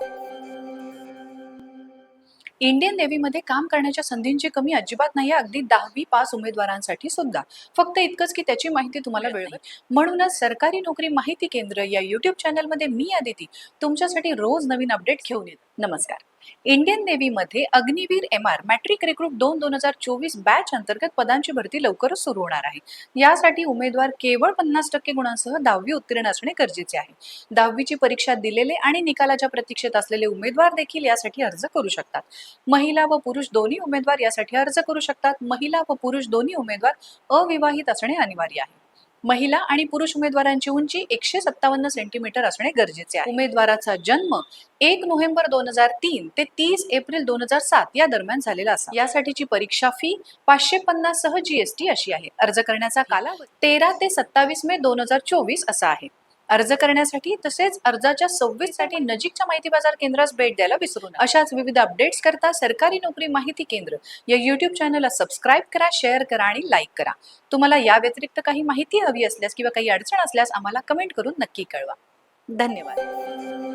Thank you. Indian नेव्हीमध्ये काम करण्याच्या संधींची कमी अजिबात नाही अगदी दहावी पास उमेदवारांसाठी सुद्धा. फक्त इतकंच की त्याची माहिती तुम्हाला वेळेवर. म्हणूनच सरकारी नोकरी माहिती केंद्र या युट्यूब चॅनलमध्ये मी आदिती तुमच्यासाठी रोज नवीन अपडेट घेऊन येत. नमस्कार. Indian नेव्हीमध्ये Agniveer M R matric recruit दोन दोन हजार चोवीस बॅच अंतर्गत पदांची भरती लवकरच सुरू होणार आहे. यासाठी उमेदवार केवळ पन्नास टक्के गुणांसह दहावी उत्तीर्ण असणे गरजेचे आहे. दहावीची परीक्षा दिलेले आणि निकालाच्या प्रतीक्षेत असलेले उमेदवार देखील यासाठी अर्ज करू शकतात. महिला व पुरुष दोन्ही उमेदवार यासाठी अर्ज करू शकतात. महिला व पुरुष दोन्ही उमेदवार अविवाहित असणे अनिवार्य आहे. महिला आणि पुरुष उमेदवारांची उंची एकशे सत्तावन्न सेंटीमीटर असणे गरजेचे आहे. उमेदवाराचा जन्म एक नोव्हेंबर दोन हजार तीन ते तीस एप्रिल दोन हजार सात या दरम्यान झालेला असा यासाठीची परीक्षा फी पाचशे पन्नास सह जीएसटी अशी आहे. अर्ज करण्याचा कालावधी तेरा ते सत्तावीस मे दोन हजार चोवीस असा आहे. अर्ज करण्यासाठी तसेच अर्जाच्या सव्वीससाठी नजीकच्या माहिती बाजार केंद्रास भेट द्यायला विसरू नका. अशाच विविध अपडेट्स करता सरकारी नोकरी माहिती केंद्र या युट्यूब चॅनलला सबस्क्राईब करा शेअर करा आणि लाईक करा. तुम्हाला या व्यतिरिक्त काही माहिती हवी असल्यास किंवा काही अडचण असल्यास आम्हाला कमेंट करून नक्की कळवा. धन्यवाद.